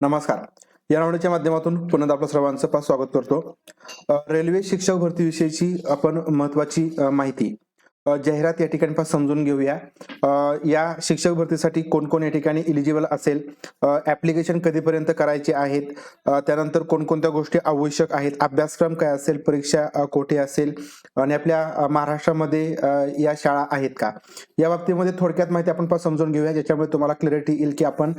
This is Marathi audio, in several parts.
नमस्कार. या नावड्याच्या माध्यमातून पुन्हा आपलं सर्वांचं स्वागत करतो. रेल्वे शिक्षक भरतीविषयीची आपण महत्वाची माहिती जाहिरात या ठिकाणी पास समजून घेऊया. या शिक्षक भरतीसाठी कोण कोण या ठिकाणी इलिजिबल असेल? ऍप्लिकेशन कधीपर्यंत करायचे आहेत? त्यानंतर कोणकोणत्या गोष्टी आवश्यक आहेत? अभ्यासक्रम काय असेल? परीक्षा कोठे असेल? आणि आपल्या महाराष्ट्रामध्ये या शाळा आहेत का? या बाबतीमध्ये थोडक्यात माहिती आपण समजून घेऊया ज्याच्यामुळे तुम्हाला क्लॅरिटी येईल की आपण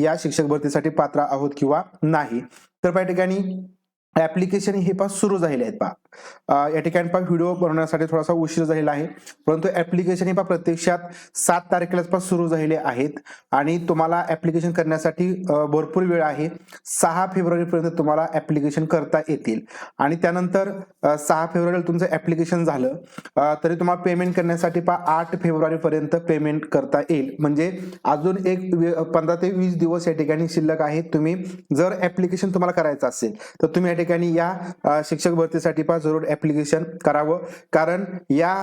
या शिक्षक भरतीसाठी पात्र आहोत किंवा नाही. तर त्या ठिकाणी ऍप्लिकेशन हे पास सुरू झालेले आहेत पहा. या ठिकाणी पहा व्हिडिओ बनवण्यासाठी थोडासा उशीर झालेला आहे. परंतु ऍप्लिकेशन हे पहा प्रत्यक्षात सात तारखेलाच पास सुरू झालेले आहेत. आणि तुम्हाला ऍप्लिकेशन करण्यासाठी भरपूर वेळ आहे. सहा फेब्रुवारीपर्यंत तुम्हाला ऍप्लिकेशन करता येतील. आणि त्यानंतर सहा फेब्रुवारीला तुमचं ऍप्लिकेशन झालं तरी तुम्हाला पेमेंट करण्यासाठी पहा आठ फेब्रुवारीपर्यंत पेमेंट करता येईल. म्हणजे अजून एक पंधरा ते वीस दिवस या ठिकाणी शिल्लक आहे. तुम्ही जर ऍप्लिकेशन तुम्हाला करायचं असेल तर तुम्ही या ठिकाणी या शिक्षक भरतीसाठी पण जरूर ऍप्लिकेशन करावं. कारण या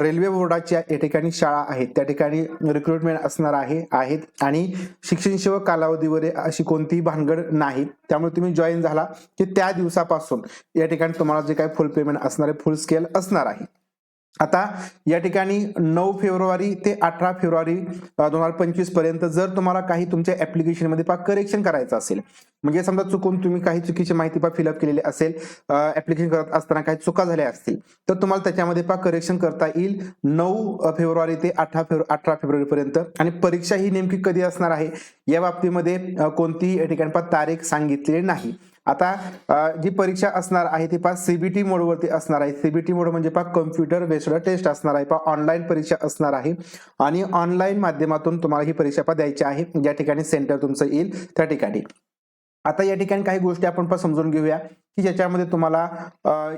रेल्वे बोर्डाच्या या ठिकाणी शाळा आहेत. त्या ठिकाणी रिक्रुटमेंट असणार आहे आहेत. आणि शिक्षण सेवक कालावधीवर अशी कोणतीही भानगड नाही. त्यामुळे तुम्ही जॉईन झाला की त्या दिवसापासून या ठिकाणी तुम्हाला जे काही फुल पेमेंट असणार आहे फुल स्केल असणार आहे. आता या ठिकाणी नऊ फेब्रुवारी ते अठरा फेब्रुवारी दोन हजार पंचवीसपर्यंत जर तुम्हाला काही तुमच्या ऍप्लिकेशनमध्ये पा करेक्शन करायचं असेल. म्हणजे समजा चुकून तुम्ही काही चुकीची माहिती पा फिलअप केलेली असेल ऍप्लिकेशन करत असताना काही चुका झाल्या असतील तर तुम्हाला त्याच्यामध्ये पा करेक्शन करता येईल नऊ फेब्रुवारी ते अठरा फेब्रु अठरा फेब्रुवारी पर्यंत. आणि परीक्षा ही नेमकी कधी असणार आहे? या बाबतीमध्ये कोणतीही या ठिकाणी पा तारीख सांगितलेली नाही. आता जी परीक्षा असणार आहे ती पा सीबीटी मोडवरती असणार आहे. सीबीटी मोड म्हणजे पा कम्प्युटर बेस्ड टेस्ट असणार आहे. पा ऑनलाईन परीक्षा असणार आहे. आणि ऑनलाईन माध्यमातून तुम्हाला ही परीक्षा पा द्यायची आहे. ज्या ठिकाणी सेंटर तुमचं येईल त्या ठिकाणी. आता या ठिकाणी काही गोष्टी आपण पण समजून घेऊया. की ज्याच्यामध्ये तुम्हाला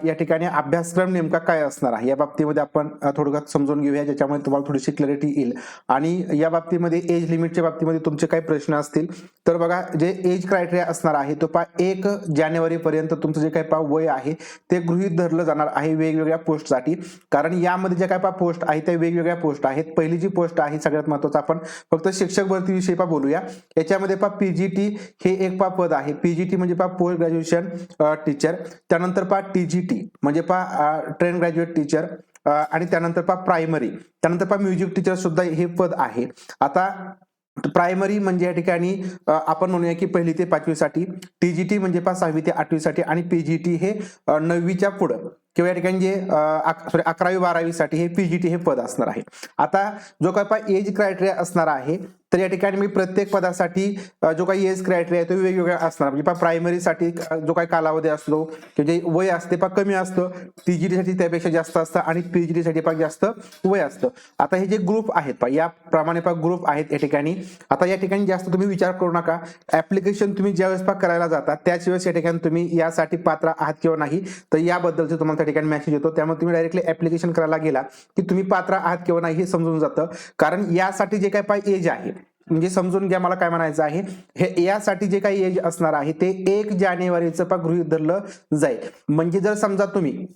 या ठिकाणी अभ्यासक्रम नेमका काय असणार आहे? या बाबतीमध्ये आपण थोडक्यात समजून घेऊया ज्याच्यामध्ये तुम्हाला थोडीशी क्लॅरिटी येईल. आणि या बाबतीमध्ये एज लिमिटच्या बाबतीमध्ये तुमचे काही प्रश्न असतील. तर बघा जे एज क्रायटेरिया असणार आहे तो पा एक जानेवारी पर्यंत तुमचं जे काही पा वय आहे ते गृहीत धरलं जाणार आहे वेगवेगळ्या पोस्टसाठी. कारण यामध्ये ज्या काय पा पोस्ट आहे त्या वेगवेगळ्या पोस्ट आहेत. पहिली जी पोस्ट आहे सगळ्यात महत्वाचं आपण फक्त शिक्षक भरतीविषयी पा बोलूया. याच्यामध्ये पा पीजीटी हे एक पा पद आहे. पीजीटी म्हणजे पा पोस्ट ग्रॅज्युएशन टीचर त्यानंतर पहा टीजीटी म्हणजे पहा ट्रेन ग्रॅज्युएट टीचर आणि त्यानंतर पहा प्रायमरी त्यानंतर पहा म्युझिक टीचर सुद्धा हे पद आहे. आता प्रायमरी म्हणजे या ठिकाणी आपण म्हणूया की पहिली ते पाचवीसाठी टीजीटी म्हणजे पहा सहावी ते आठवीसाठी आणि पीजीटी हे नववीच्या पुढं. किंवा या ठिकाणी जे सॉरी अकरावी बारावीसाठी हे पीजीटी हे पद असणार आहे. आता जो काय पा एज क्रायटेरिया असणार आहे तर या ठिकाणी मी प्रत्येक पदासाठी जो काही एज क्रायटेरिया आहे तो वेगवेगळा असणार. म्हणजे प्रायमरीसाठी जो काही कालावधी असतो किंवा जे वय असते पा कमी असतं. टीजीटी साठी त्यापेक्षा जास्त असतं आणि पीजीटी साठी पा जास्त वय असतं. आता हे जे ग्रुप आहेत पा याप्रमाणे पा ग्रुप आहेत या ठिकाणी. आता या ठिकाणी जास्त तुम्ही विचार करू नका. ऍप्लिकेशन तुम्ही ज्यावेळेस पा करायला जाता त्याच वेळेस या ठिकाणी तुम्ही यासाठी पात्र आहात किंवा नाही तर याबद्दलचे तुम्हाला ठिकाणी मेसेज येतो. त्यामुळे तुम्ही डायरेक्टली ऍप्लिकेशन करायला गेला की तुम्ही पात्र आहात किंवा नाही हे समजून जातं. कारण यासाठी जे काय पाय एज आहे म्हणजे समजून घ्या मला काय म्हणायचं आहे. हे यासाठी जे काही एज असणार आहे ते एक जानेवारीचं पा गृहित धरलं जाईल. म्हणजे जर समजा तुम्ही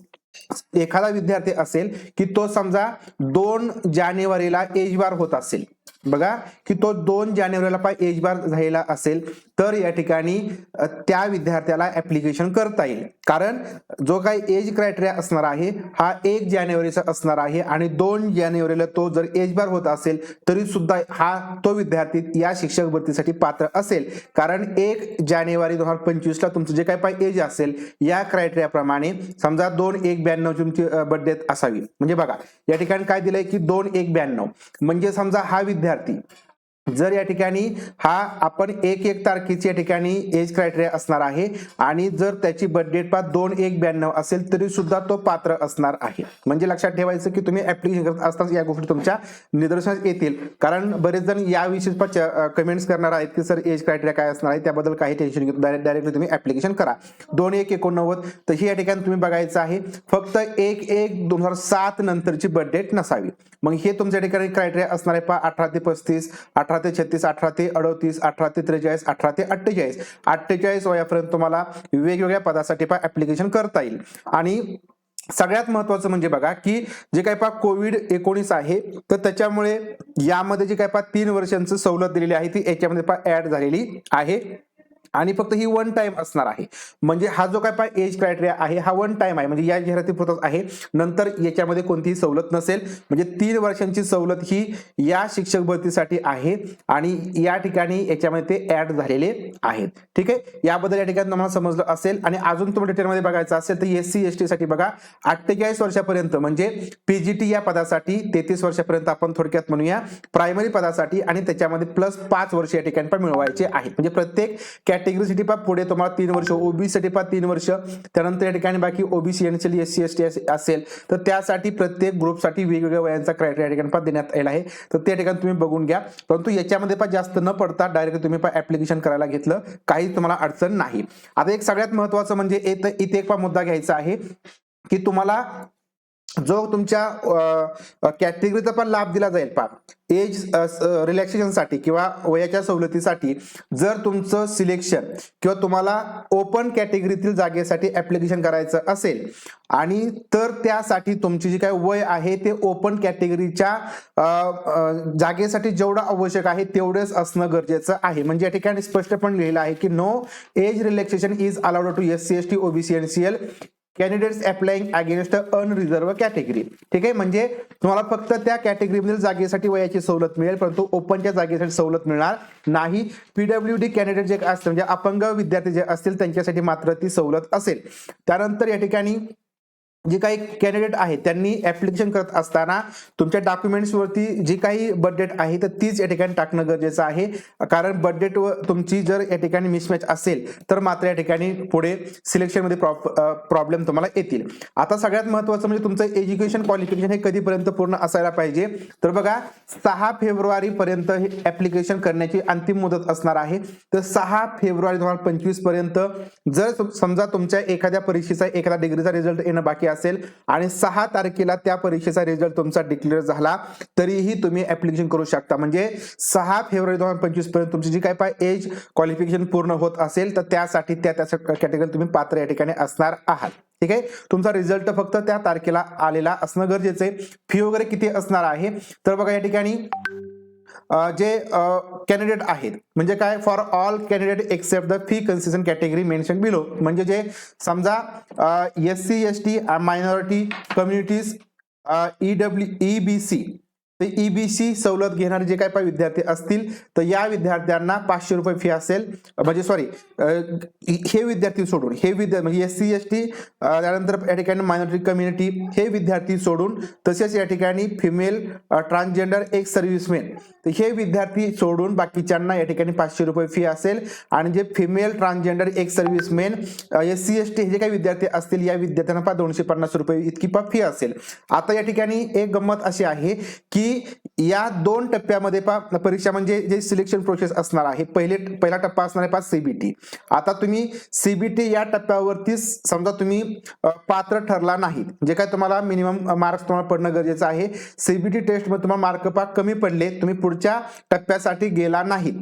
एखादा विद्यार्थी असेल की तो समजा दोन जानेवारीला एज बार होत असेल. बघा की तो दोन जानेवारीला पाय एज बार झालेला असेल तर या ठिकाणी त्या विद्यार्थ्याला ऍप्लिकेशन करता येईल. कारण जो काही एज क्रायटेरिया असणार आहे हा एक जानेवारीचा असणार आहे आणि दोन जानेवारीला तो जर एज बार होत असेल तरी सुद्धा हा तो विद्यार्थी या शिक्षक भरतीसाठी पात्र असेल. कारण एक जानेवारी दोन हजार पंचवीसला तुमचं जे काही पाय एज असेल या क्रायटेरिया प्रमाणे समजा दोन एक ब्याण्णव तुमची बर्थडे असावी. म्हणजे बघा या ठिकाणी काय दिलंय की दोन एक ब्याण्णव. म्हणजे समजा हा विद्यार्थी. जर या ठिकाणी हा आपण एक एक तारखेची या ठिकाणी एज क्रायटेरिया असणार आहे आणि जर त्याची बर्थडेट पा दोन एक ब्याण्णव असेल तरी सुद्धा तो पात्र असणार आहे. म्हणजे लक्षात ठेवायचं की तुम्ही ऍप्लिकेशन करत असताना या गोष्टी तुमच्या निदर्शनास येतील. कारण बरेच जण याविषयी कमेंट्स करणार आहेत की सर एज क्रायटेरिया काय असणार आहे? त्याबद्दल काही टेन्शन घेतो डायरेक्टली तुम्ही ऍप्लिकेशन करा. दोन एक एकोणनव्वद तर ही या ठिकाणी तुम्ही बघायचं आहे. फक्त एक एक दोन हजार सात नंतरची बर्थडेट नसावी. मग हे तुमच्या ठिकाणी क्रायटेरिया असणार आहे पा अठरा ते पस्तीस अठरा अठरा ते छत्तीस अठरा ते अडतीस अठरा ते त्रेचाळीस अठरा ते अठ्ठेचाळीस. अठ्ठेचाळीस वयापर्यंत तुम्हाला वेगवेगळ्या पदासाठी पा ऍप्लिकेशन करता येईल. आणि सगळ्यात महत्वाचं म्हणजे बघा की जे काय पा कोविड एकोणीस आहे तर त्याच्यामुळे यामध्ये जे काय पा तीन वर्षांचं सवलत दिलेली आहे ती याच्यामध्ये पा ऍड झालेली आहे. आणि फक्त ही वन टाइम असणार आहे. म्हणजे हा जो काय पाय एज क्रायटेरिया आहे हा वन टाइम आहे. म्हणजे या जाहिराती पुरतच आहे. नंतर याच्यामध्ये कोणतीही सवलत नसेल. म्हणजे तीन वर्षांची सवलत ही या शिक्षक भरतीसाठी आहे. आणि या ठिकाणी याच्यामध्ये ते ऍड झालेले आहेत. ठीक आहे? याबद्दल या ठिकाणी तुम्हाला समजलं असेल. आणि अजून तुम्हाला डिटेलमध्ये बघायचं असेल तर एस सी एस टी साठी बघा अठ्ठेचाळीस वर्षापर्यंत म्हणजे पीजीटी या पदासाठी तेहतीस वर्षापर्यंत आपण थोडक्यात म्हणूया प्रायमरी पदासाठी आणि त्याच्यामध्ये प्लस पाच वर्ष या ठिकाणी पण मिळवायचे आहेत. म्हणजे प्रत्येक कॅटेगरीसाठी पा पुढे तुम्हाला तीन वर्ष ओबीसीसाठी साठी पा तीन वर्ष. त्यानंतर या ठिकाणी बाकी OBC NCL S C S T असेल. तर त्यासाठी प्रत्येक ग्रुपसाठी वेगवेगळ्या वयांचा क्रायटेरिया या ठिकाणी पा देण्यात आलेला आहे. तर त्या ठिकाणी तुम्ही बघून घ्या. परंतु याच्यामध्ये पण जास्त न पडता डायरेक्ट तुम्ही पण ऍप्लिकेशन करायला घेतलं. काही तुम्हाला अडचण नाही. आता एक सगळ्यात महत्वाचं म्हणजे इथं- इथे एक पा मुद्दा घ्यायचा आहे. की तुम्हाला जो तुमच्या कॅटेगरीचा पण लाभ दिला जाईल पा एज रिलॅक्सेशनसाठी किंवा वयाच्या सवलतीसाठी जर तुमचं सिलेक्शन किंवा तुम्हाला ओपन कॅटेगरीतील जागेसाठी ऍप्लिकेशन करायचं असेल आणि तर त्यासाठी तुमची जी काय वय आहे ते ओपन कॅटेगरीच्या जागेसाठी जेवढं आवश्यक आहे तेवढंच असणं गरजेचं आहे. म्हणजे या ठिकाणी स्पष्टपणे लिहिलं आहे की no age relaxation is allowed to S C S T OBC N C L candidates applying against unreserved category ठीक आहे? म्हणजे तुम्हाला फक्त त्या कॅटेगरीमधील जागेसाठी वयाची सवलत मिळेल परंतु ओपनच्या जागेसाठी सवलत मिळणार नाही. पीडब्ल्यू डी कॅन्डिडेट जे असतील म्हणजे अपंग विद्यार्थी जे असतील त्यांच्यासाठी मात्र ती सवलत असेल. त्यानंतर या ठिकाणी जे काही कॅन्डिडेट आहेत त्यांनी ऍप्लिकेशन करत असताना तुमच्या डॉक्युमेंट्सवरती जी काही बर्थडेट आहे तर तीच या ठिकाणी टाकणं गरजेचं आहे. कारण बर्थडेट व तुमची जर या ठिकाणी मिसमॅच असेल तर मात्र या ठिकाणी पुढे सिलेक्शनमध्ये प्रॉब्लेम तुम्हाला येतील. आता सगळ्यात महत्वाचं म्हणजे तुमचं एज्युकेशन क्वालिफिकेशन हे कधीपर्यंत पूर्ण असायला पाहिजे? तर बघा सहा फेब्रुवारी पर्यंत हे ऍप्लिकेशन करण्याची अंतिम मुदत असणार आहे. तर सहा फेब्रुवारी दोन हजार पंचवीसपर्यंत जर समजा तुमच्या एखाद्या परीक्षेचा एखादा डिग्रीचा रिझल्ट येणं बाकी असेल आणि सहा तारखेला त्या परीक्षेचा रिझल्ट तुमचा डिक्लेअर झाला तरीही तुम्ही ऍप्लिकेशन करू शकता. म्हणजे सहा फेब्रुवारी दोन हजार पंचवीसपर्यंत तुमची जी काय पाय एज क्वालिफिकेशन पूर्ण होत असेल तर त्यासाठी त्या त्या कॅटेगरी तुम्ही पात्र या ठिकाणी असणार आहात. ठीक आहे? तुमचा रिझल्ट फक्त त्या तारखेला आलेला असणं गरजेचं आहे. फी वगैरे किती असणार आहे? तर बघा या ठिकाणी जे कॅन्डिडेट आहेत. म्हणजे काय? For all candidate except the fee concession category mention below म्हणजे जे समजा S C S T minority communities E W E B C ते सी सवलत घेणारे जे काय पाय विद्यार्थी असतील तर या विद्यार्थ्यांना पाचशे रुपये फी असेल. म्हणजे सॉरी हे विद्यार्थी सोडून हे विद्यार्थी म्हणजे एस सी एस टी त्यानंतर या ठिकाणी मायनॉरिटी कम्युनिटी हे विद्यार्थी सोडून तसेच या ठिकाणी फिमेल ट्रान्सजेंडर एक सर्व्हिसमेन तर हे विद्यार्थी सोडून बाकीच्यांना या ठिकाणी पाचशे रुपये फी असेल. आणि जे female transgender ex servicemen S C S T हे जे काही विद्यार्थी असतील या विद्यार्थ्यांना पा दोनशे पन्नास रुपये इतकी पा फी असेल. आता या ठिकाणी एक गंमत अशी आहे की या दोन टप्प्यामध्ये पा परीक्षा म्हणजे जे सिलेक्शन प्रोसेस असणार आहे पहिले पहिला टप्पा असणार आहे पा सीबीटी आता तुम्ही सीबीटी या टप्प्यावरती समजा तुम्ही पात्र ठरला नाही जे काय तुम्हाला मिनिमम मार्क्स तुम्हाला पडणं गरजेचं आहे सीबीटी टेस्टमध्ये तुम्हाला मार्क पा कमी पडले तुम्ही पुढच्या टप्प्यासाठी गेला नाही.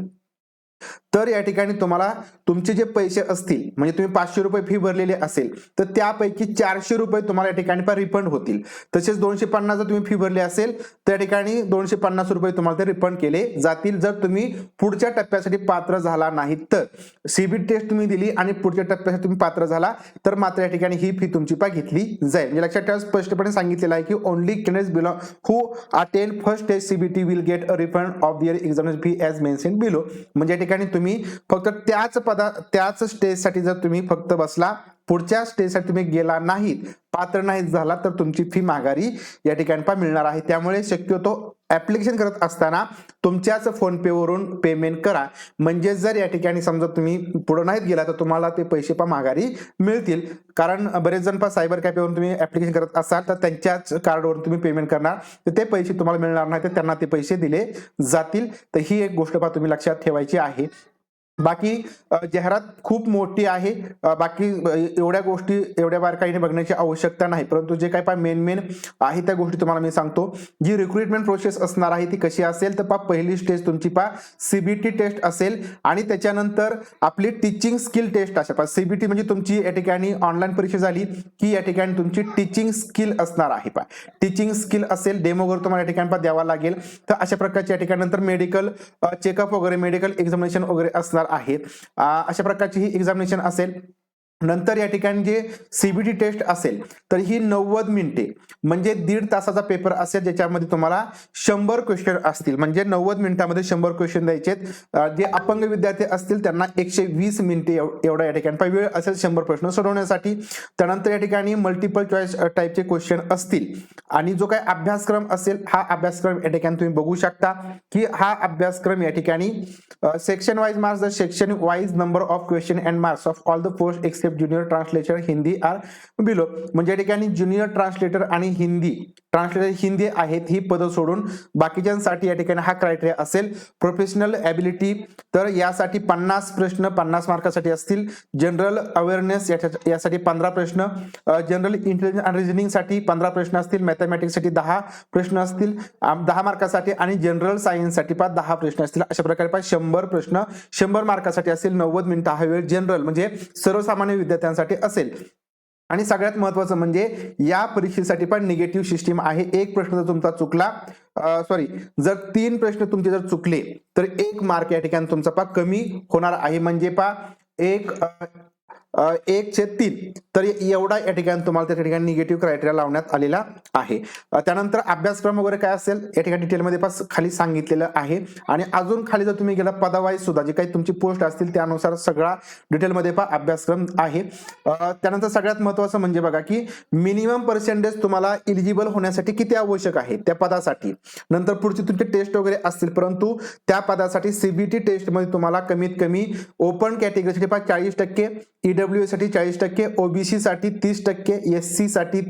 तर या ठिकाणी तुम्हाला तुमचे जे पैसे असतील म्हणजे तुम्ही पाचशे रुपये फी भरलेली असेल तर त्यापैकी चारशे रुपये तुम्हाला या ठिकाणी पण रिफंड होतील. तसेच दोनशे पन्नास जर तुम्ही फी भरली असेल त्या ठिकाणी दोनशे पन्नास रुपये तुम्हाला ते रिफंड केले जातील जर तुम्ही पुढच्या टप्प्यासाठी पात्र झाला नाही तर. सीबी टेस्ट तुम्ही दिली आणि पुढच्या टप्प्यासाठी तुम्ही पात्र झाला तर मात्र या ठिकाणी ही फी तुमची पा घेतली जाईल. म्हणजे लक्षात ठेवा स्पष्टपणे सांगितलेलं आहे की only candidates belong who attend first test CBT will get a refund of their examination fee as mention below म्हणजे या ठिकाणी तुम्ही फक्त त्याच पदा त्याच स्टेजसाठी जर तुम्ही फक्त बसला पुढच्या स्टेजसाठी तुम्ही गेला नाहीत पात्र नाही झाला तर तुमची फी माघारी या ठिकाणी पा मिळणार आहे. त्यामुळे शक्यतो ऍप्लिकेशन करत असताना तुमच्याच फोन पेमेंट करा. म्हणजे जर या ठिकाणी समजा तुम्ही पुढे नाहीत गेला तर तुम्हाला ते पैसे पा माघारी मिळतील. कारण बरेच जण पा सायबर कॅफेवरून तुम्ही ऍप्लिकेशन करत असाल तर त्यांच्याच कार्डवरून तुम्ही पेमेंट करणार. तर ते पैसे तुम्हाला मिळणार नाही तर त्यांना ते पैसे दिले जातील. तर ही एक गोष्ट पा तुम्ही लक्षात ठेवायची आहे. बाकी जाहिरात खूप मोठी आहे. बाकी एवढ्या गोष्टी एवढ्या बारकाईने बघण्याची आवश्यकता नाही. परंतु जे काय पा मेन मेन आहे त्या गोष्टी तुम्हाला मी सांगतो. जी रिक्रुटमेंट प्रोसेस असणार आहे ती कशी असेल? तर पा पहिली स्टेज तुमची पा सीबीटी टेस्ट असेल. आणि त्याच्यानंतर आपली टीचिंग स्किल टेस्ट असेल पा सीबीटी म्हणजे तुमची या ठिकाणी ऑनलाईन परीक्षा झाली की या ठिकाणी तुमची टीचिंग स्किल असणार आहे पा टीचिंग स्किल असेल डेमो वगैरे तुम्हाला या ठिकाणी पा द्यावा लागेल. तर अशा प्रकारच्या या ठिकाणी नंतर मेडिकल चेकअप वगैरे मेडिकल एक्झामिनेशन वगैरे असणार आहे अशा प्रकारची ही एक्झामिनेशन असेल. नंतर या ठिकाणी जे सीबीटी टेस्ट असेल तर ही नव्वद मिनिटे म्हणजे दीड तासाचा पेपर असेल ज्याच्यामध्ये तुम्हाला शंभर क्वेश्चन असतील. म्हणजे नव्वद मिनिटामध्ये शंभर क्वेश्चन द्यायचे जे अपंग विद्यार्थी असतील त्यांना एकशे वीस मिनिटे एव- एवढा या ठिकाणी. वेळ असेल शंभर प्रश्न सोडवण्यासाठी. त्यानंतर या ठिकाणी मल्टिपल चॉईस टाईपचे क्वेश्चन असतील. आणि जो काही अभ्यासक्रम असेल हा अभ्यासक्रम या ठिकाणी तुम्ही बघू शकता की हा अभ्यासक्रम या ठिकाणी section wise marks the section wise number of question and marks of all the post except junior translator Hindi are below म्हणजे या ठिकाणी ज्युनियर ट्रान्सलेटर आणि हिंदी ट्रान्सलेटर हिंदी आहेत ही पदं सोडून. बाकीच्यांसाठी या ठिकाणी हा क्रायटेरिया असेल. प्रोफेशनल ॲबिलिटी तर यासाठी पन्नास प्रश्न पन्नास मार्कासाठी असतील. जनरल अवेअरनेस यासाठी पंधरा प्रश्न. जनरल इंटेलिजन्स अँड रिझनिंगसाठी पंधरा प्रश्न असतील. मॅथमॅटिक्ससाठी दहा प्रश्न असतील. दहा मार्कासाठी आणि जनरल सायन्ससाठी पाच दहा प्रश्न असतील. अशा प्रकारे पाच शंभर प्रश्न. शंभर मार्कासाठी असतील नव्वद मिनिटं हा वेळ जनरल म्हणजे सर्वसामान्य विद्यार्थ्यांसाठी असेल. आणि सगळ्यात महत्वाचं म्हणजे या परीक्षेसाठी पण निगेटिव्ह सिस्टीम आहे. एक प्रश्न जर तुमचा चुकला सॉरी जर तीन प्रश्न तुमचे जर चुकले तर एक मार्क या ठिकाणी तुमचा पा कमी होणार आहे. म्हणजे पा एक एक छेद तीन. तर एवढा या ठिकाणी तुम्हाला त्या ठिकाणी निगेटिव्ह क्रायटेरिया लावण्यात आलेला आहे. त्यानंतर अभ्यासक्रम वगैरे काय असेल या ठिकाणी डिटेलमध्ये पास खाली सांगितलेलं आहे. आणि अजून खाली जर तुम्ही गेला पदावाईज सुद्धा जे काही तुमची पोस्ट असतील त्यानुसार सगळा डिटेलमध्ये पा अभ्यासक्रम आहे. त्यानंतर सगळ्यात महत्वाचं म्हणजे बघा की मिनिमम पर्सेंटेज तुम्हाला इलिजिबल होण्यासाठी किती आवश्यक आहे त्या पदासाठी. नंतर पुढचे तुमचे टेस्ट वगैरे असतील परंतु त्या पदासाठी सीबीटी टेस्टमध्ये तुम्हाला कमीत कमी ओपन कॅटेगरीसाठी चाळीस टक्के ईडब्ल्यू साठी चाळीस टक्के ओबीसी साठी तीस टक्के एस सी साठी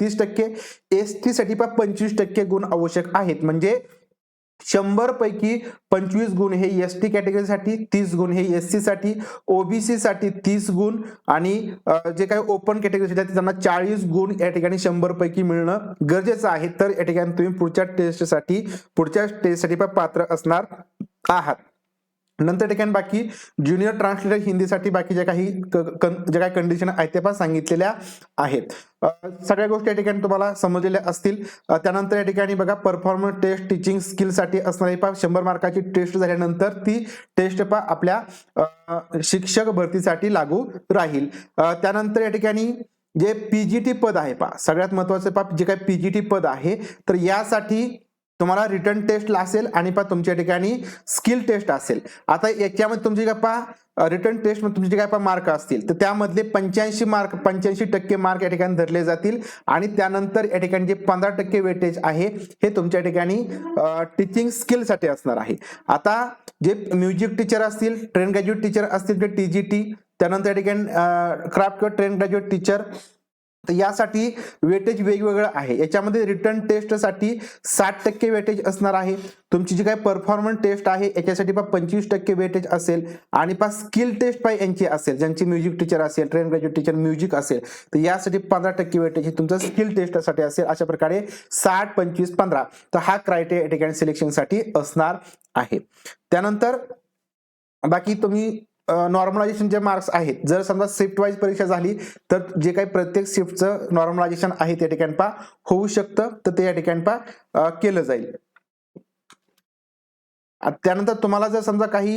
तीस टक्के एस टी साठी पण पंचवीस टक्के गुण आवश्यक आहेत. म्हणजे शंभर पैकी पंचवीस गुण हे एस टी कॅटेगरीसाठी तीस गुण हे एस सी साठी ओबीसी साठी तीस गुण आणि जे काही ओपन कॅटेगरीसाठी आहेत त्यांना चाळीस गुण या ठिकाणी शंभर पैकी मिळणं गरजेचं आहे. तर या ठिकाणी तुम्ही पुढच्या टेस्टसाठी पुढच्या टेस्टसाठी पण पात्र असणार आहात. नंतर ठिकाणी बाकी ज्युनियर ट्रान्सलेटर हिंदीसाठी बाकी ज्या काही क- ज्या काही कंडिशन आहेत त्या पण सांगितलेल्या आहेत. सगळ्या गोष्टी या ठिकाणी तुम्हाला समजलेल्या असतील. त्यानंतर या ठिकाणी बघा परफॉर्मन्स टेस्ट टीचिंग स्किलसाठी असणारी पा शंभर मार्काची टेस्ट झाल्यानंतर ती टेस्ट पा आपल्या शिक्षक भरतीसाठी लागू राहील. त्यानंतर या ठिकाणी जे पीजीटी पद आहे पा सगळ्यात महत्वाचं पा जे काही पीजीटी पद आहे तर यासाठी तुम्हाला रिटर्न टेस्ट असेल आणि पा तुमच्या ठिकाणी स्किल टेस्ट असेल. आता याच्यामध्ये तुमची काय पा रिटर्न टेस्ट तुमचे तुमचे काय पा मार्क असतील. तर त्यामधले पंच्याऐंशी मार्क पंच्याऐंशी टक्के मार्क या ठिकाणी धरले जातील. आणि त्यानंतर या ठिकाणी जे पंधरा टक्के वेटेज आहे हे तुमच्या ठिकाणी टीचिंग स्किलसाठी असणार आहे. आता जे म्युझिक टीचर असतील ट्रेन ग्रॅज्युएट टीचर असतील ते टी जी टी त्यानंतर या ठिकाणी क्राफ्ट किंवा ट्रेन ग्रॅज्युएट टीचर तर यासाठी वेटेज वेगवेगळं आहे. याच्यामध्ये रिटर्न टेस्टसाठी साठ टक्के वेटेज असणार आहे. तुमची जी काही परफॉर्मन्स टेस्ट आहे याच्यासाठी पा पंचवीस टक्के वेटेज असेल आणि पा स्किल टेस्ट पाय यांची असेल. ज्यांची म्युझिक टीचर असेल ट्रेन ग्रॅज्युएट टीचर म्युझिक असेल तर यासाठी पंधरा टक्के वेटेज हे तुमचं स्किल टेस्टसाठी असेल. अशा प्रकारे साठ पंचवीस पंधरा. तर हा क्रायटेरिया ठिकाणी सिलेक्शनसाठी असणार आहे. त्यानंतर बाकी तुम्ही नॉर्मलायझेशन जे मार्क्स आहेत जर समजा शिफ्ट वाईज परीक्षा झाली तर जे काही प्रत्येक शिफ्टचं नॉर्मलायझेशन आहे त्या ठिकाणी पा होऊ शकतं तर ते या ठिकाणी पा केलं जाईल. त्यानंतर तुम्हाला जर समजा काही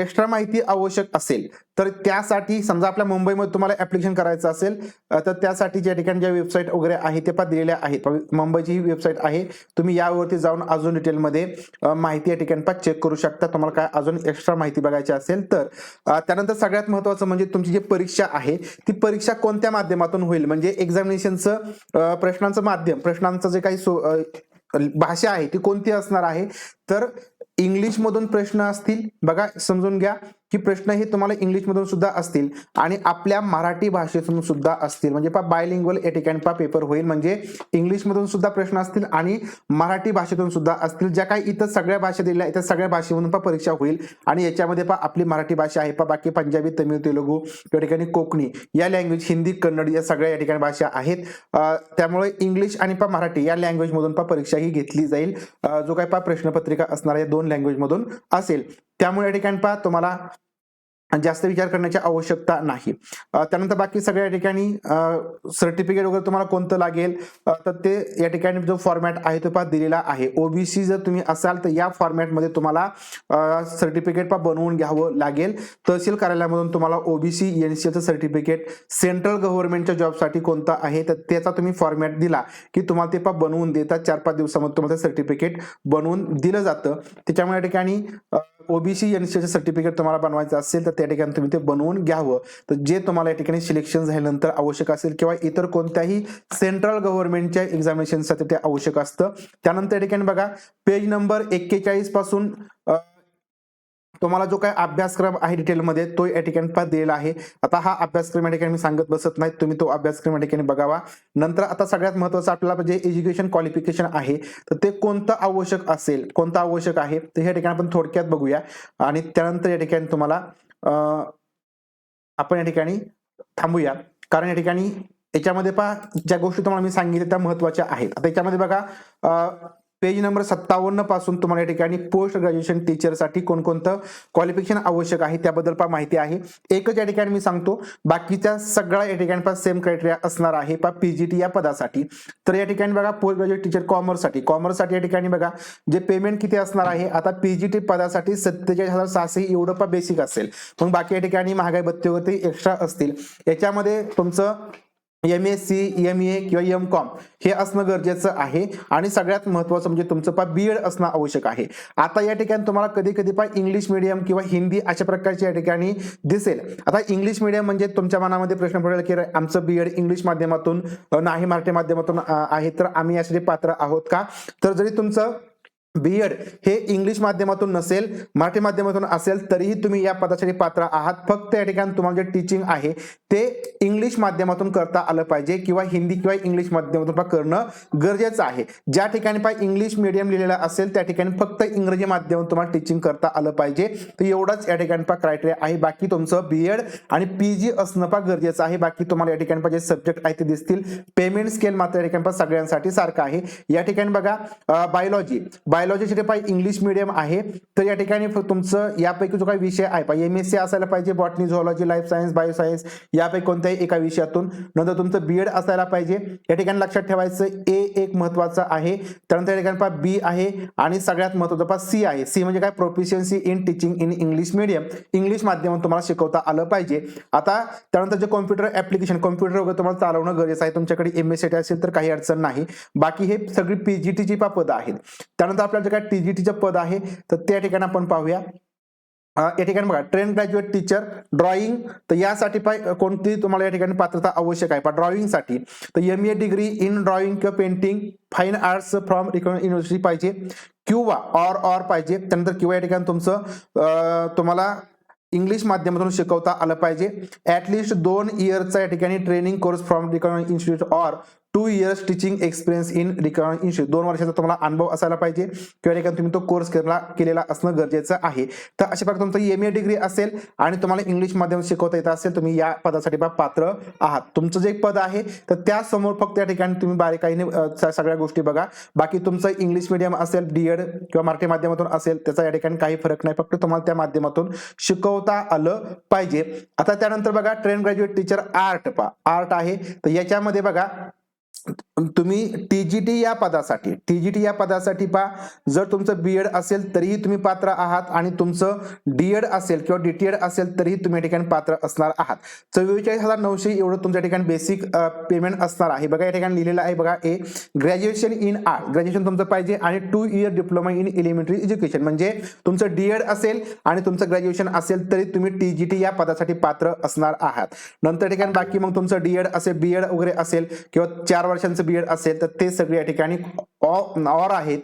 एक्स्ट्रा माहिती आवश्यक असेल तर त्यासाठी समजा आपल्या मुंबईमध्ये तुम्हाला ऍप्लिकेशन करायचं असेल तर त्यासाठी ज्या ठिकाणी ज्या वेबसाईट वगैरे आहे ते पण दिलेल्या आहेत. मुंबईची ही वेबसाईट आहे. तुम्ही यावरती जाऊन अजून डिटेलमध्ये माहिती या ठिकाणी पण चेक करू शकता. तुम्हाला काय अजून एक्स्ट्रा माहिती बघायची असेल तर त्यानंतर सगळ्यात महत्वाचं म्हणजे तुमची जी परीक्षा आहे ती परीक्षा कोणत्या माध्यमातून होईल? म्हणजे एक्झामिनेशनचं प्रश्नांचं माध्यम प्रश्नांचं जे काही सो- भाषा आहे ती कोणती असणार आहे? तर इंग्लिशमधून प्रश्न असतील बघा समजून घ्या. की प्रश्न हे तुम्हाला इंग्लिशमधून सुद्धा असतील आणि आपल्या मराठी भाषेतून सुद्धा असतील. म्हणजे पा बायलिंग्वल या पा पेपर होईल. म्हणजे इंग्लिशमधून सुद्धा प्रश्न असतील आणि मराठी भाषेतून सुद्धा असतील. ज्या काही इतर सगळ्या भाषा दिल्या आहेत सगळ्या भाषेमधून पा परीक्षा होईल. आणि याच्यामध्ये पा आपली मराठी भाषा आहे. पा बाकी पंजाबी तमिळ तेलुगू या ठिकाणी कोकणी या लँग्वेज हिंदी कन्नड या सगळ्या या ठिकाणी भाषा आहेत. त्यामुळे इंग्लिश आणि पा मराठी या लँग्वेजमधून पा परीक्षा ही घेतली जाईल. जो काही पा प्रश्नपत्रिका असणार या दोन लँग्वेजमधून असेल. त्यामुळे या ठिकाणी पहा तुम्हाला जास्त विचार करण्याची आवश्यकता नाही. त्यानंतर बाकी सगळ्या ठिकाणी सर्टिफिकेट वगैरे तुम्हाला कोणतं लागेल? तर ते या ठिकाणी जो फॉर्मॅट आहे तो पहा दिलेला आहे. ओबीसी जर तुम्ही असाल तर या फॉर्मॅटमध्ये तुम्हाला सर्टिफिकेट पहा बनवून घ्यावं लागेल. तहसील कार्यालयामधून तुम्हाला ओबीसी एचं सर्टिफिकेट सेंट्रल गव्हर्नमेंटच्या जॉबसाठी कोणतं आहे तर त्याचा तुम्ही फॉर्मॅट दिला की तुम्हाला ते पहा बनवून देतात. चार पाच दिवसामध्ये तुम्हाला सर्टिफिकेट बनवून दिलं जातं. त्याच्यामुळे या ठिकाणी ओबीसी एनसीचं सर्टिफिकेट तुम्हाला बनवायचं असेल तर त्या ठिकाणी तुम्ही ते बनवून घ्यावं. तर जे तुम्हाला या ठिकाणी सिलेक्शन झाल्यानंतर आवश्यक असेल किंवा इतर कोणत्याही सेंट्रल गव्हर्नमेंटच्या एक्झामिनेशनसाठी ते आवश्यक असतं. त्यानंतर या ठिकाणी बघा पेज नंबर एक्केचाळीसपासून तुम्हाला जो काही अभ्यासक्रम आहे डिटेलमध्ये तो या ठिकाणी पहा दिलेला आहे. आता हा अभ्यासक्रम या ठिकाणी मी सांगत बसत नाही तुम्ही तो अभ्यासक्रम या ठिकाणी बघावा. नंतर आता सगळ्यात महत्वाचं आपल्याला जे एज्युकेशन क्वालिफिकेशन आहे तर ते कोणतं आवश्यक असेल कोणतं आवश्यक आहे ते ह्या ठिकाणी आपण थोडक्यात बघूया. आणि त्यानंतर या ठिकाणी तुम्हाला आपण या ठिकाणी थांबूया. कारण या ठिकाणी याच्यामध्ये पहा ज्या गोष्टी तुम्हाला मी सांगितल्या त्या महत्त्वाच्या आहेत. आता याच्यामध्ये बघा पेज नंबर सत्तावन्नपासून तुम्हाला या ठिकाणी पोस्ट ग्रॅज्युएशन टीचरसाठी कोणकोणतं क्वालिफिकेशन आवश्यक आहे त्याबद्दल पण माहिती आहे. एकच या ठिकाणी मी सांगतो बाकीच्या सगळ्या या ठिकाणी पण सेम क्रायटेरिया असणार आहे पा पीजीटी या पदासाठी. तर या ठिकाणी बघा पोस्ट ग्रॅज्युएट टीचर कॉमर्ससाठी कॉमर्ससाठी या ठिकाणी बघा जे पेमेंट किती असणार आहे आता पीजीटी पदासाठी सत्तेचाळीस हजार सहाशे एवढं पण बेसिक असेल. मग बाकी या ठिकाणी महागाई भत्ते वगैरे एक्स्ट्रा असतील. याच्यामध्ये तुमचं M S C M A किंवा एम कॉम हे असणं गरजेचं आहे. आणि सगळ्यात महत्वाचं म्हणजे तुमचं पा बी एड असणं आवश्यक आहे. आता या ठिकाणी तुम्हाला कधी कधी पा इंग्लिश मिडियम किंवा हिंदी अशा प्रकारच्या या ठिकाणी दिसेल. आता इंग्लिश मिडियम म्हणजे तुमच्या मनामध्ये प्रश्न पडेल की आमचं बी एड इंग्लिश माध्यमातून नाही मराठी माध्यमातून आहे तर आम्ही यासाठी पात्र आहोत का? तर जरी तुमचं बीएड हे इंग्लिश माध्यमातून नसेल मराठी माध्यमातून असेल तरीही तुम्ही या पदासाठी पात्र आहात. फक्त या ठिकाणी तुम्हाला जे टीचिंग आहे ते इंग्लिश माध्यमातून करता आलं पाहिजे किंवा हिंदी किंवा इंग्लिश माध्यमातून करणं गरजेचं आहे. ज्या ठिकाणी पहा इंग्लिश मिडियम लिहिलेलं असेल त्या ठिकाणी फक्त इंग्रजी माध्यमातून तुम्हाला टीचिंग करता आलं पाहिजे. तर एवढंच या ठिकाणी पा क्रायटेरिया आहे. बाकी तुमचं बीएड आणि पीजी असणं पा गरजेचं आहे. बाकी तुम्हाला या ठिकाणी पहा जे सब्जेक्ट आहे ते दिसतील. पेमेंट स्केल मात्र या ठिकाणी सगळ्यांसाठी सारखं आहे. या ठिकाणी बघा बायोलॉजी बायोलॉजीसाठी पाहिजे इंग्लिश मिडियम आहे. तर या ठिकाणी तुमचं यापैकी जो काही विषय आहे पाहिजे एम एस सी असायला पाहिजे botany zoology life science bio science यापैकी कोणत्याही एका विषयातून. नंतर तुमचं बी एड असायला पाहिजे. या ठिकाणी लक्षात ठेवायचं ए एक महत्वाचं आहे. त्यानंतर या ठिकाणी पहा बी आहे आणि सगळ्यात महत्वाचं पहा सी आहे. सी म्हणजे काय? Proficiency in teaching in English medium English माध्यमातून तुम्हाला शिकवता आलं पाहिजे. आता त्यानंतर जे कॉम्प्युटर ऍप्लिकेशन कॉम्प्युटर वगैरे तुम्हाला चालवणं गरजेचं आहे. तुमच्याकडे एम एस असेल तर काही अडचण नाही. बाकी हे सगळी पीजीटीची पा पदं आहेत. त्यानंतर आपल्याला जे काय टीजीटीचं पद आहे तर त्या ठिकाणी आपण पाहूया. या ठिकाणी बघा ट्रेन ग्रॅज्युएट टीचर ड्रॉइंग तर यासाठी पाय कोणती तुम्हाला या ठिकाणी पात्रता आवश्यक आहे? ड्रॉइंगसाठी तर M A degree in drawing किंवा painting fine arts from university पाहिजे. किंवा ऑर ऑर पाहिजे. त्यानंतर किंवा या ठिकाणी तुमचं तुम्हाला इंग्लिश माध्यमातून शिकवता आलं पाहिजे. ऍटलिस्ट दोन इयरचा या ठिकाणी training course from record institute or two years teaching experience in record institute दोन वर्षाचा तुम्हाला अनुभव असायला पाहिजे. किंवा या ठिकाणी तुम्ही तो कोर्स केला केलेला असणं गरजेचं आहे. तर अशा प्रकारे तुमचं एम ए डिग्री असेल आणि तुम्हाला इंग्लिश माध्यम शिकवता येत असेल तुम्ही या पदासाठी पात्र आहात. तुमचं जे पद आहे तर त्या समोर फक्त या ठिकाणी तुम्ही बारीकाईने सगळ्या गोष्टी बघा. बाकी तुमचं इंग्लिश मिडियम असेल डीएड किंवा मराठी माध्यमातून असेल त्याचा या ठिकाणी काही फरक नाही. फक्त तुम्हाला त्या माध्यमातून शिकवता आलं पाहिजे. आता त्यानंतर बघा ट्रेन ग्रॅज्युएट टीचर आर्ट पा आर्ट आहे. तर याच्यामध्ये बघा तुम्ही टीजीटी या पदासाठी टीजीटी या पदासाठी पहा. जर तुमचं बी एड असेल तरीही तुम्ही पात्र आहात आणि तुमचं डी एड असेल किंवा डी टी एड असेल तरीही तुम्ही या ठिकाणी पात्र असणार आहात. चव्वेचाळीस हजार नऊशे एवढं तुमच्या ठिकाणी बेसिक पेमेंट असणार आहे. बघा या ठिकाणी लिहिलेलं आहे बघा a graduation in art graduation तुमचं पाहिजे आणि two year diploma in elementary education म्हणजे तुमचं डी एड असेल आणि तुमचं ग्रॅज्युएशन असेल तरी तुम्ही टीजीटी या पदासाठी पात्र असणार आहात. नंतर ठिकाणी बाकी मग तुमचं डी एड असेल बीएड वगैरे असेल किंवा चार वर्षांचं बीएड असेल तर ते सगळे या ठिकाणी ऑर आहेत.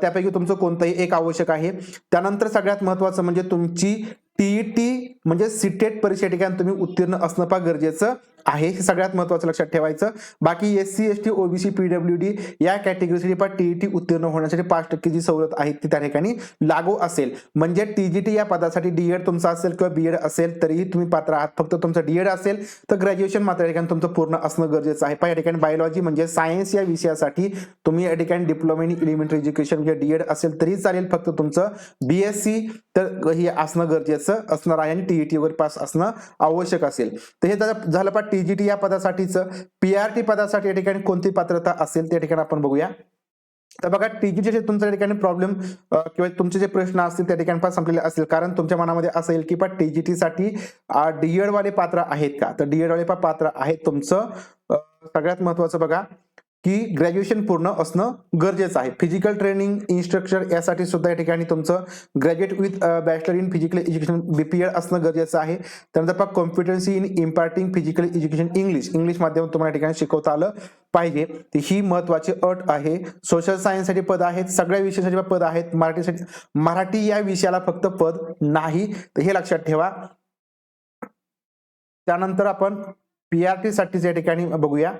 त्यापैकी तुमचं कोणतंही एक आवश्यक आहे. त्यानंतर सगळ्यात महत्वाचं म्हणजे तुमची टीईटी म्हणजे सिटेट परीक्षा ठिकाणी तुम्ही उत्तीर्ण असणं फार गरजेचं आहे. हे सगळ्यात महत्वाचं लक्षात ठेवायचं. बाकी S C S T OBC PW D या कॅटेगरीसाठी पा टीईटी उत्तीर्ण होण्यासाठी पाच टक्के जी सवलत आहे ती त्या ठिकाणी लागू असेल. म्हणजे टीजीटी या पदासाठी डीएड तुमचा असेल किंवा बीएड असेल तरीही तुम्ही पात्र आहात. फक्त तुमचं डीएड असेल तर ग्रॅज्युएशन मात्र या ठिकाणी तुमचं पूर्ण असणं गरजेचं आहे. पण या ठिकाणी बायोलॉजी म्हणजे सायन्स या विषयासाठी तुम्ही या ठिकाणी डिप्लोमा इन एलिमेंटरी एज्युकेशन म्हणजे डीएड असेल तरी चालेल. फक्त तुमचं बीएससी तर हे असणं गरजेचं असणार आहे आणि टीईटी वगैरे पास असणं आवश्यक असेल. तर हे झालं टीजीटी या पदासाठीच या पदासाठीचं टी पदासाठी या ठिकाणी कोणती पात्रता असेल त्या ठिकाणी आपण बघूया. तर बघा टीजीचे जे तुमच्या ठिकाणी प्रॉब्लेम किंवा तुमचे जे प्रश्न असतील त्या ठिकाणी पण संपलेले असतील. कारण तुमच्या मनामध्ये असेल की पण टीजीटी साठी डीएड वाले पात्र आहेत का? तर डीएड वाले पात्र आहेत तुमचं. सगळ्यात महत्वाचं बघा की ग्रॅज्युएशन पूर्ण असणं गरजेचं आहे. फिजिकल ट्रेनिंग इन्स्ट्रक्चर यासाठी सुद्धा या ठिकाणी तुमचं graduate with bachelor in physical education B P Ed असणं गरजेचं आहे. त्यानंतर पहा competency in imparting physical education English English माध्यम तुम्हाला या ठिकाणी शिकवता आलं पाहिजे. ही महत्वाची अट आहे. सोशल सायन्ससाठी पद आहेत. सगळ्या विषयासाठी पद आहेत. मराठीसाठी मराठी या विषयाला फक्त पद नाही. तर हे लक्षात ठेवा. त्यानंतर आपण पीआरटी साठीच या ठिकाणी बघूया.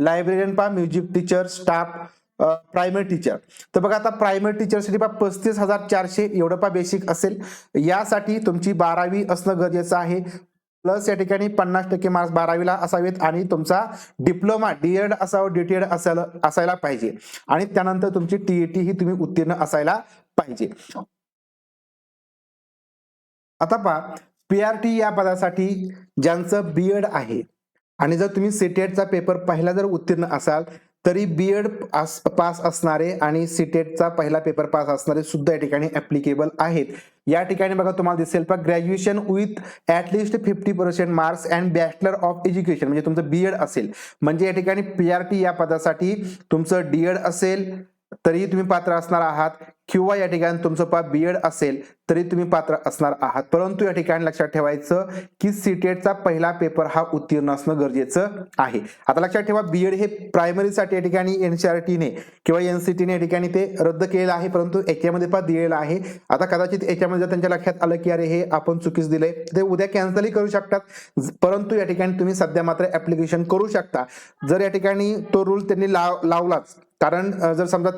लायब्रेरियन पहा music teacher staff primary teacher. तर बघा आता प्रायमरी टीचरसाठी पहा पस्तीस हजार चारशे एवढं पा बेसिक असेल. यासाठी तुमची बारावी असणं गरजेचं आहे. प्लस या ठिकाणी पन्नास टक्के मार्क्स बारावीला असावेत आणि तुमचा डिप्लोमा डीएड असावं डीटीएड असायला असायला पाहिजे. आणि त्यानंतर तुमची टीईटी ही तुम्ही उत्तीर्ण असायला पाहिजे. आता पहा पीआरटी या पदासाठी ज्यांचं बीएड आहे आणि जर तुम्ही सीटेटचा पेपर पहिला जर उत्तीर्ण असाल तरी बीएड पास असणारे आणि सीटेटचा पहिला पेपर पास असणारे सुद्धा या ठिकाणी ऍप्लिकेबल आहेत. या ठिकाणी बघा तुम्हाला दिसेल पण graduation with at least fifty percent marks and bachelor of education म्हणजे तुमचं बीएड असेल. म्हणजे या ठिकाणी पी आर टी या पदासाठी तुमचं डीएड असेल तरीही तुम्ही पात्र असणार आहात. किंवा या ठिकाणी तुमचं पा बीएड असेल तरी तुम्ही पात्र असणार आहात. परंतु या ठिकाणी लक्षात ठेवायचं की सीटेटचा पहिला पेपर हा उत्तीर्ण असणं गरजेचं आहे. आता लक्षात ठेवा बी एड हे प्रायमरीसाठी या ठिकाणी एनसीआरटीने किंवा एनसीटीने या ठिकाणी ते रद्द केलेलं आहे परंतु याच्यामध्ये पण दिलेलं आहे. आता कदाचित याच्यामध्ये जर त्यांच्या लक्षात आलं की अरे हे आपण चुकीच दिलंय ते उद्या कॅन्सलही करू शकतात. परंतु या ठिकाणी तुम्ही सध्या मात्र ऍप्लिकेशन करू शकता. जर या ठिकाणी तो रूल त्यांनी लाव लावलाच कारण जर समजा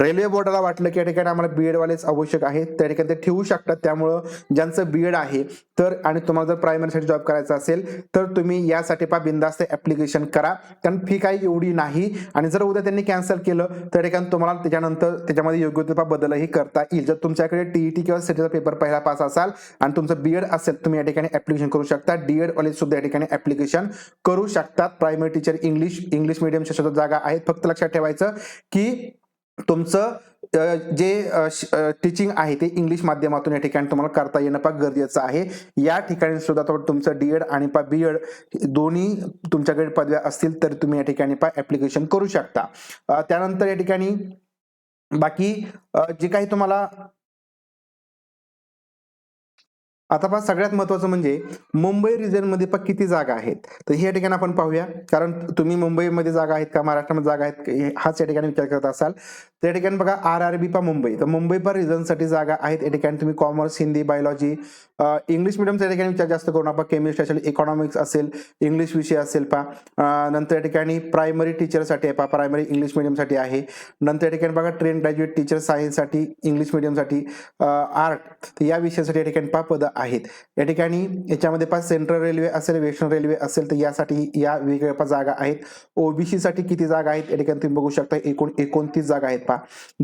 रेल्वे बोर्डाला वाटलं की या ठिकाणी आम्हाला बीएड वालेच आवश्यक आहे त्या ठिकाणी ते ठेवू शकतात. त्यामुळं ज्यांचं बीएड आहे तर आणि तुम्हाला जर प्रायमरीसाठी जॉब करायचा असेल तर तुम्ही यासाठी पा बिंदास्त ऍप्लिकेशन करा. कारण फी काही एवढी नाही. आणि जर उद्या त्यांनी कॅन्सल केलं तर त्या ठिकाणी तुम्हाला त्याच्यानंतर त्याच्यामध्ये योग्य पा बदलही करता येईल. जर तुमच्याकडे टीईटी किंवा सेटीचा पेपर पहिला पास असाल आणि तुमचं बीएड असेल तुम्ही या ठिकाणी ऍप्लिकेशन करू शकता. डीएड वाले सुद्धा या ठिकाणी ऍप्लिकेशन करू शकतात. प्रायमरी टीचर इंग्लिश इंग्लिश मिडियमच्या सुद्धा जागा आहेत. फक्त लक्षात ठेवायचं की तुमचं जे टीचिंग आहे ते इंग्लिश माध्यमातून या ठिकाणी तुम्हाला करता येणं पाक गरजेचं आहे. या ठिकाणी सुद्धा तुमचं डीएड आणि पा बीएड दोन्ही तुमच्याकडे पदव्या असतील तर तुम्ही या ठिकाणी पा ऍप्लिकेशन करू शकता. त्यानंतर या ठिकाणी बाकी जे काही तुम्हाला आता पहा सगळ्यात महत्वाचं म्हणजे मुंबई रिजनमध्ये पण किती जागा आहेत. तर हे ठिकाणी आपण पाहूया. कारण तुम्ही मुंबईमध्ये जागा आहेत का महाराष्ट्रामध्ये जागा आहेत हाच या ठिकाणी विचार करत असाल. त्या ठिकाणी बघा आर आर बी पा मुंबई. तर मुंबई पर रिझनसाठी जागा आहेत. या ठिकाणी तुम्ही कॉमर्स हिंदी बायोलॉजी इंग्लिश मिडियमच्या ठिकाणी विचार जास्त करून आपण केमिस्ट्री असेल इकॉनॉमिक्स असेल इंग्लिश विषय असेल पा नंतर या ठिकाणी प्रायमरी टीचरसाठी आहे पा प्रायमरी इंग्लिश मिडियमसाठी आहे. नंतर या ठिकाणी बघा ट्रेन ग्रॅज्युएट टीचर सायन्ससाठी इंग्लिश मिडियमसाठी आर्ट या विषयासाठी या ठिकाणी पा पदं आहेत. या ठिकाणी याच्यामध्ये पा सेंट्रल रेल्वे असेल वेस्टर्न रेल्वे असेल तर यासाठी या वेगवेगळ्या पा जागा आहेत. ओबीसीसाठी किती जागा आहेत? या ठिकाणी तुम्ही बघू शकता एकूण एकोणतीस जागा आहेत पा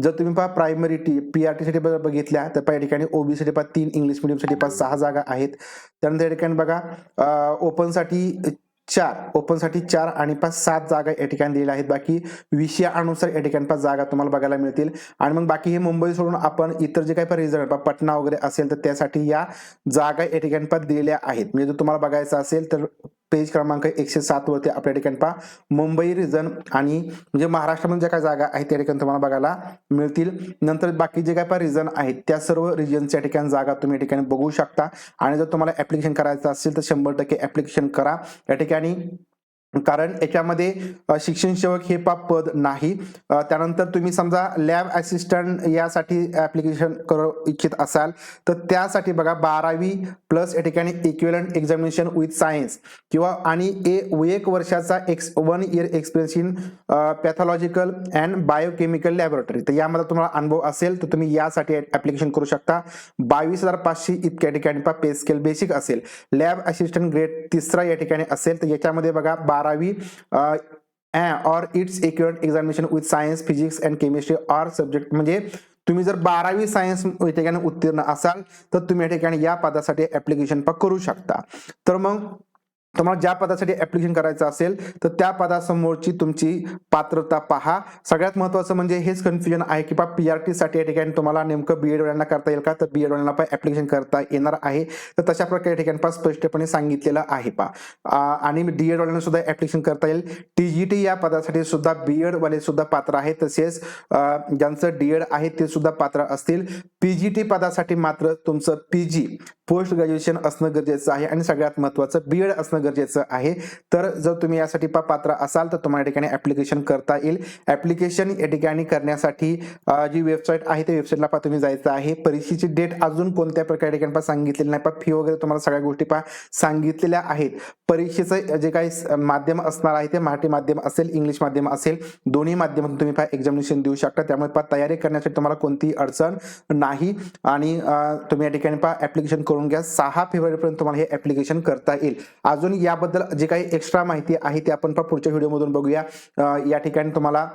जर तुम्ही पहा प्रायमरी टी पी आर टीसाठी बघितल्या तर पा या ठिकाणी ओबीसीसाठी पा तीन इंग्लिश मिडियमसाठी साठी सहा जागा आहेत. त्यानंतर या ठिकाणी बघा ओपनसाठी चार ओपनसाठी चार आणि पाच सात जागा या ठिकाणी दिलेल्या आहेत. बाकी विषयानुसार या ठिकाणी पाच जागा तुम्हाला बघायला मिळतील. आणि मग बाकी हे मुंबई सोडून आपण इतर जे काही पण रिझल्ट पटना वगैरे असेल तर त्यासाठी या जागा या ठिकाणी पाच दिलेल्या आहेत. म्हणजे जर तुम्हाला बघायचं असेल तर पेज क्रमांक एकशे सात वरती आपल्या ठिकाणी पहा. मुंबई रिजन आणि म्हणजे महाराष्ट्रामध्ये ज्या काही जागा आहेत त्या ठिकाणी तुम्हाला बघायला मिळतील. नंतर बाकी जे काय पण रिजन आहेत त्या सर्व रिजनच्या ठिकाणी जागा तुम्ही या ठिकाणी बघू शकता. आणि जर तुम्हाला ऍप्लिकेशन करायचं असेल तर शंभर टक्के ऍप्लिकेशन करा. या ठिकाणी कारण याच्यामध्ये शिक्षणसेवक शिक्षण सेवक हे पाप पद नाही. त्यानंतर तुम्ही समजा लॅब असिस्टंट यासाठी ऍप्लिकेशन करू इच्छित असाल तर त्यासाठी बघा बारावी प्लस या ठिकाणी इक्विलंट एक्झामिनेशन विथ सायन्स किंवा आणि ए एक वर्षाचा x one year experience in pathological and biochemical laboratory तर यामध्ये तुम्हाला अनुभव असेल तर तुम्ही यासाठी ऍप्लिकेशन करू शकता. बावीस हजार पाचशे इतक्या ठिकाणी पा पे स्केल बेसिक असेल. लॅब असिस्टंट ग्रेड तिसरा या ठिकाणी असेल तर याच्यामध्ये बघा बारावी or its equivalent examination with science physics and chemistry or subject म्हणजे तुम्ही जर बारावी सायन्स या ठिकाणी उत्तीर्ण असाल तर तुम्ही या ठिकाणी या पदासाठी ऍप्लिकेशन करू शकता. तर मग तुम्हाला ज्या पदासाठी ऍप्लिकेशन करायचं असेल तर त्या पदासमोरची तुमची पात्रता पहा. सगळ्यात महत्वाचं म्हणजे हेच कन्फ्युजन आहे की बा आरसाठी या ठिकाणी तुम्हाला नेमकं बी वाल्यांना करता येईल का? तर बी वाल्यांना पण ऍप्लिकेशन करता येणार आहे. तर तशा प्रकारे या ठिकाणी पा स्पष्टपणे सांगितलेलं आहे पा आणि आणि डीएड वाल्यांना सुद्धा ऍप्लिकेशन करता येईल. टी जी टी या पदासाठी सुद्धा बी वाले सुद्धा पात्र आहे तसेच ज्यांचं डी एड आहे ते सुद्धा पात्र असतील. पी जी टी पदासाठी मात्र तुमचं पी जी पोस्ट ग्रॅज्युएशन असणं गरजेचं आहे. आणि सगळ्यात महत्वाचं बीएड असणं गरजेचं आहे. तर जर तुम्ही यासाठी पात्र असाल तर तुम्हाला या ठिकाणी ऍप्लिकेशन करता येईल. ऍप्लिकेशन या ठिकाणी करण्यासाठी जी वेबसाईट आहे त्या वेबसाईटला पा तुम्ही जायचं आहे. परीक्षेची डेट अजून कोणत्या प्रकारे ठिकाणी पा सांगितलेली नाही. पा फी वगैरे तुम्हाला सगळ्या गोष्टी पा सांगितलेल्या आहेत. परीक्षेचं जे काही माध्यम असणार आहे ते मराठी माध्यम असेल इंग्लिश माध्यम असेल दोन्ही माध्यमातून तुम्ही पा एक्झामिनेशन देऊ शकता. त्यामुळे पा तयारी करण्यासाठी तुम्हाला कोणतीही अडचण नाही. आणि तुम्ही या ठिकाणी पा ऍप्लिकेशन करून घ्या. सहा फेब्रुवारीपर्यंत तुम्हाला हे ऍप्लिकेशन करता येईल. अजून याबद्दल जे काही एक्स्ट्रा माहिती आहे ते आपण पुढच्या व्हिडिओमधून बघूया. या ठिकाणी तुम्हाला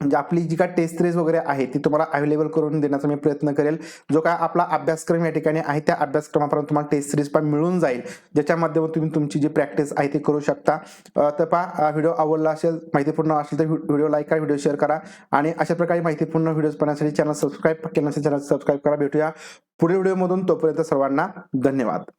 म्हणजे आपली जी काय टेस्ट सिरीज वगैरे आहे ती तुम्हाला अवेलेबल करून देण्याचा मी प्रयत्न करेल. जो काय आपला अभ्यासक्रम या ठिकाणी आहे त्या अभ्यासक्रमापर्यंत तुम्हाला टेस्ट सिरीज पण मिळून जाईल. ज्याच्या माध्यमातून तुम्ही तुमची जी प्रॅक्टिस आहे ती करू शकता. तर पहा व्हिडिओ आवडला असेल माहितीपूर्ण असेल तर व्हिडिओ लाईक करा व्हिडिओ शेअर करा. आणि अशा प्रकारे माहितीपूर्ण व्हिडिओज पाहण्यासाठी चॅनल सबस्क्राईब केलं नसेल चॅनल सबस्क्राईब करा. भेटूया पुढील व्हिडिओमधून तोपर्यंत सर्वांना धन्यवाद.